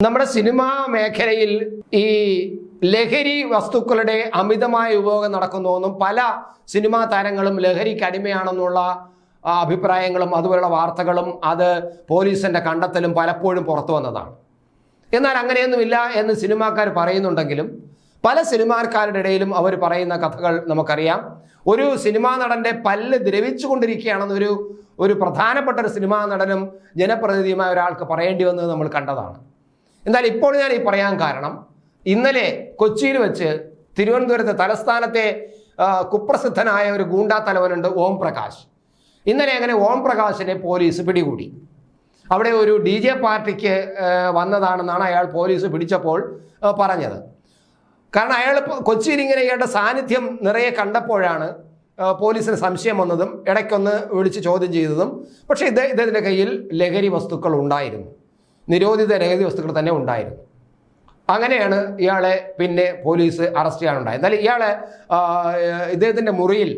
നമ്മുടെ സിനിമാ മേഖലയിൽ ഈ ലഹരി വസ്തുക്കളുടെ അമിതമായ ഉപയോഗം നടക്കുന്നുവെന്നും പല സിനിമാ താരങ്ങളും ലഹരിക്ക് അടിമയാണെന്നുള്ള അഭിപ്രായങ്ങളും അതുപോലുള്ള വാർത്തകളും അത് പോലീസിന്റെ കണ്ടെത്തലും പലപ്പോഴും പുറത്തു വന്നതാണ്. എന്നാൽ അങ്ങനെയൊന്നുമില്ല എന്ന് സിനിമാക്കാർ പറയുന്നുണ്ടെങ്കിലും പല സിനിമാക്കാരുടെ ഇടയിലും അവർ പറയുന്ന കഥകൾ നമുക്കറിയാം. ഒരു സിനിമാ നടന്റെ പല്ല് ദ്രവിച്ചുകൊണ്ടിരിക്കുകയാണെന്നൊരു ഒരു പ്രധാനപ്പെട്ട ഒരു സിനിമാ നടനും ജനപ്രതിനിധിയുമായ ഒരാൾക്ക് പറയേണ്ടി വന്നത് നമ്മൾ കണ്ടതാണ്. എന്നാൽ ഇപ്പോൾ ഞാൻ ഈ പറയാൻ കാരണം ഇന്നലെ കൊച്ചിയിൽ വെച്ച് തിരുവനന്തപുരത്തെ തലസ്ഥാനത്തെ കുപ്രസിദ്ധനായ ഒരു ഗൂണ്ടാ തലവനുണ്ട് ഓം പ്രകാശ്. ഇന്നലെ അങ്ങനെ ഓം പ്രകാശിനെ പോലീസ് പിടികൂടി. അവിടെ ഒരു ഡി ജെ പാർട്ടിക്ക് വന്നതാണെന്നാണ് അയാൾ പോലീസ് പിടിച്ചപ്പോൾ പറഞ്ഞത്. കാരണം അയാൾ കൊച്ചിയിൽ ഇങ്ങനെ ഇയാളുടെ സാന്നിധ്യം നിറയെ കണ്ടപ്പോഴാണ് പോലീസിന് സംശയം വന്നതും ഇടയ്ക്കൊന്ന് വിളിച്ച് ചോദ്യം ചെയ്തതും. പക്ഷേ ഇദ്ദേഹത്തിന്റെ കയ്യിൽ ലഹരി വസ്തുക്കൾ ഉണ്ടായിരുന്നു. നിരോധിത രഹസ്യ വസ്തുക്കൾ തന്നെ ഉണ്ടായിരുന്നു. അങ്ങനെയാണ് ഇയാളെ പിന്നെ പോലീസ് അറസ്റ്റ് ചെയ്യാനുണ്ടായത്. എന്നാൽ ഇയാളെ ഇദ്ദേഹത്തിന്റെ മുറിയിൽ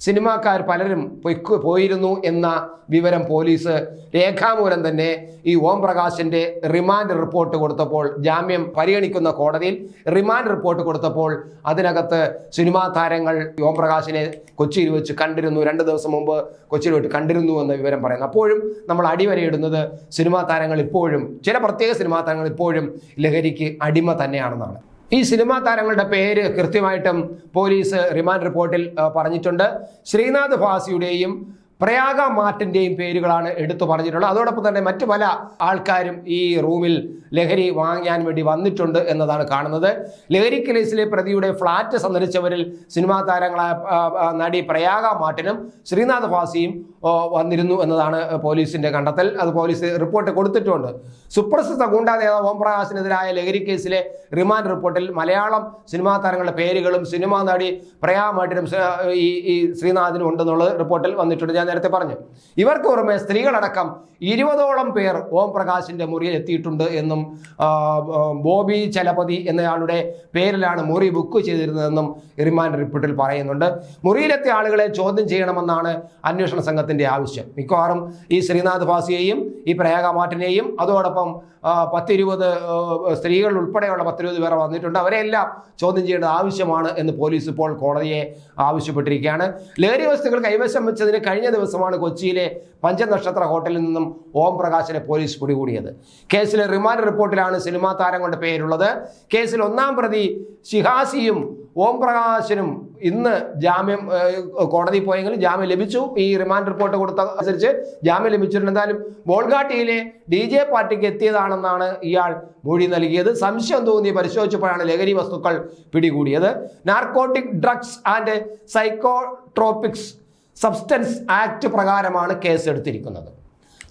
സിനിമാക്കാർ പലരും പൊയ്ക്ക് പോയിരുന്നു എന്ന വിവരം പോലീസ് രേഖാമൂലം തന്നെ ഈ ഓം പ്രകാശിന്റെ റിമാൻഡ് റിപ്പോർട്ട് കൊടുത്തപ്പോൾ ജാമ്യം പരിഗണിക്കുന്ന കോടതിയിൽ റിമാൻഡ് റിപ്പോർട്ട് കൊടുത്തപ്പോൾ അതിനകത്ത് സിനിമാ താരങ്ങൾ ഓം പ്രകാശിനെ കൊച്ചിയിൽ വെച്ച് കണ്ടിരുന്നു. രണ്ട് ദിവസം മുമ്പ് കൊച്ചിയിൽ വെച്ച് കണ്ടിരുന്നു എന്ന വിവരം പറയുന്നു. അപ്പോഴും നമ്മൾ അടിവരയിടുന്നത് സിനിമാ താരങ്ങൾ ഇപ്പോഴും ചില പ്രത്യേക സിനിമാ താരങ്ങൾ ഇപ്പോഴും ലഹരിക്ക് അടിമ തന്നെയാണെന്നാണ്. ഈ സിനിമാ താരങ്ങളുടെ പേര് കൃത്യമായിട്ടും പോലീസ് റിമാൻഡ് റിപ്പോർട്ടിൽ പറഞ്ഞിട്ടുണ്ട്. ശ്രീനാഥ് ഭാസിയുടെയും പ്രയാഗ മാർട്ടിന്റെയും പേരുകളാണ് എടുത്തു പറഞ്ഞിട്ടുള്ളത്. അതോടൊപ്പം തന്നെ മറ്റു പല ആൾക്കാരും ഈ റൂമിൽ ലഹരി വാങ്ങാൻ വേണ്ടി വന്നിട്ടുണ്ട് എന്നതാണ് കാണുന്നത്. ലഹരി കേസിലെ പ്രതിയുടെ ഫ്ളാറ്റ് സന്ദർശിച്ചവരിൽ സിനിമാ താരങ്ങളായ നടി പ്രയാഗ മാട്ടിനും ശ്രീനാഥ് ഭാസിയും വന്നിരുന്നു എന്നതാണ് പോലീസിന്റെ കണ്ടെത്തൽ. അത് പോലീസ് റിപ്പോർട്ട് കൊടുത്തിട്ടുണ്ട്. സുപ്രസിദ്ധ ഗുണ്ടാ നേതാവ് ഓം പ്രകാശിനെതിരായ ലഹരി കേസിലെ റിമാൻഡ് റിപ്പോർട്ടിൽ മലയാളം സിനിമാ താരങ്ങളുടെ പേരുകളും സിനിമാ നടി പ്രയാ മാട്ടിനും ഈ ശ്രീനാഥിനും ഉണ്ടെന്നുള്ളത് റിപ്പോർട്ടിൽ വന്നിട്ടുണ്ട്. ഞാൻ നേരത്തെ പറഞ്ഞു. ഇവർക്ക് പുറമെ സ്ത്രീകളടക്കം ഇരുപതോളം പേർ ഓം പ്രകാശിന്റെ മുറിയിൽ എത്തിയിട്ടുണ്ട് എന്നും ബോബി ചലപതി എന്നയാളുടെ പേരിലാണ് മുറി ബുക്ക് ചെയ്തിരുന്നതെന്നും റിമാൻഡ് റിപ്പോർട്ടിൽ പറയുന്നുണ്ട്. മുറിയിലെത്തിയ ആളുകളെ ചോദ്യം ചെയ്യണമെന്നാണ് അന്വേഷണ സംഘത്തിന്റെ ആവശ്യം. മിക്കവാറും ഈ ശ്രീനാഥ് ഭാസിയെയും ഈ പ്രയാഗ മാറ്റിനെയും അതോടൊപ്പം പത്തിരുപത് സ്ത്രീകൾ ഉൾപ്പെടെയുള്ള പത്തിരുപത് പേർ വന്നിട്ടുണ്ട്. അവരെല്ലാം ചോദ്യം ചെയ്യേണ്ടത് ആവശ്യമാണ് എന്ന് പോലീസ് ഇപ്പോൾ കോടതിയെ ആവശ്യപ്പെട്ടിരിക്കുകയാണ്. ലഹരി വസ്തുക്കൾ കൈവശം വെച്ചതിന് കഴിഞ്ഞ ദിവസമാണ് കൊച്ചിയിലെ പഞ്ചനക്ഷത്ര ഹോട്ടലിൽ നിന്നും ഓം പ്രകാശിനെ പോലീസ് പിടികൂടിയത്. കേസിലെ റിമാൻഡ് റിപ്പോർട്ടിലാണ് സിനിമാ താരങ്ങളുടെ പേരുള്ളത്. കേസിൽ ഒന്നാം പ്രതി ഷിഹാസിയും ഓം പ്രകാശിനും ഇന്ന് ജാമ്യം കോടതി പോയെങ്കിലും ജാമ്യം ലഭിച്ചു. ഈ റിമാൻഡ് റിപ്പോർട്ട് കൊടുത്ത അനുസരിച്ച് ജാമ്യം ലഭിച്ചിട്ടുണ്ട്. എന്തായാലും ബോൾഗാട്ടിയിലെ ഡി ജെ പാർട്ടിക്ക് എത്തിയതാണെന്നാണ് ഇയാൾ മൊഴി നൽകിയത്. സംശയം തോന്നി പരിശോധിച്ചപ്പോഴാണ് ലഹരി വസ്തുക്കൾ പിടികൂടിയത്. Narcotic drugs and psychotropics substance act പ്രകാരമാണ് കേസ് എടുത്തിരിക്കുന്നത്.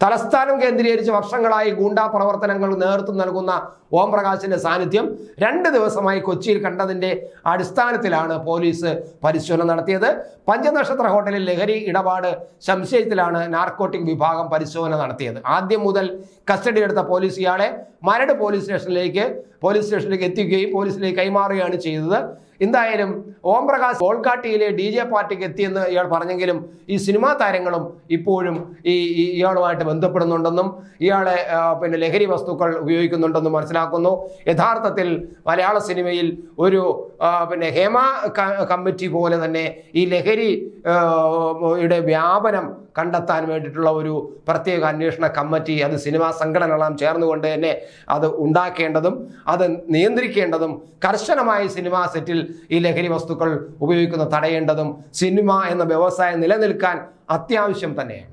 തലസ്ഥാനം കേന്ദ്രീകരിച്ച് വർഷങ്ങളായി ഗൂണ്ടാ പ്രവർത്തനങ്ങൾ നേതൃത്വം നൽകുന്ന ഓം പ്രകാശിന്റെ സാന്നിധ്യം രണ്ട് ദിവസമായി കൊച്ചിയിൽ കണ്ടതിന്റെ അടിസ്ഥാനത്തിലാണ് പോലീസ് പരിശോധന നടത്തിയത്. പഞ്ചനക്ഷത്ര ഹോട്ടലിൽ ലഹരി ഇടപാട് സംശയത്തിലാണ് നാർക്കോട്ടിക് വിഭാഗം പരിശോധന നടത്തിയത്. ആദ്യം മുതൽ കസ്റ്റഡി എടുത്ത പോലീസ് ഇയാളെ മരട് പോലീസ് സ്റ്റേഷനിലേക്ക് പോലീസ് സ്റ്റേഷനിലേക്ക് എത്തിക്കുകയും പോലീസിലേക്ക് കൈമാറുകയാണ് ചെയ്തത്. എന്തായാലും ഓം പ്രകാശ് കോൾക്കാട്ടിയിലെ ഡി ജെ പാർട്ടിക്ക് എത്തിയെന്ന് ഇയാൾ പറഞ്ഞെങ്കിലും ഈ സിനിമാ താരങ്ങളും ഇപ്പോഴും ഈ ഇയാളുമായിട്ട് ബന്ധപ്പെടുന്നുണ്ടെന്നും ഇയാളെ പിന്നെ ലഹരി വസ്തുക്കൾ ഉപയോഗിക്കുന്നുണ്ടെന്നും മനസ്സിലാക്കുന്നു. യഥാർത്ഥത്തിൽ മലയാള സിനിമയിൽ ഒരു പിന്നെ ഹേമ കമ്മിറ്റി പോലെ തന്നെ ഈ ലഹരി യുടെ വ്യാപനം കണ്ടെത്താൻ വേണ്ടിയിട്ടുള്ള ഒരു പ്രത്യേക അന്വേഷണ കമ്മിറ്റി അത് സിനിമാ സംഘടനകളെല്ലാം ചേർന്നുകൊണ്ട് തന്നെ അത് ഉണ്ടാക്കേണ്ടതും അത് നിയന്ത്രിക്കേണ്ടതും കർശനമായി സിനിമാ സെറ്റിൽ ഈ ലഹരി വസ്തുക്കൾ ഉപയോഗിക്കുന്ന തടയേണ്ടതും സിനിമ എന്ന വ്യവസായം നിലനിൽക്കാൻ അത്യാവശ്യം തന്നെയാണ്.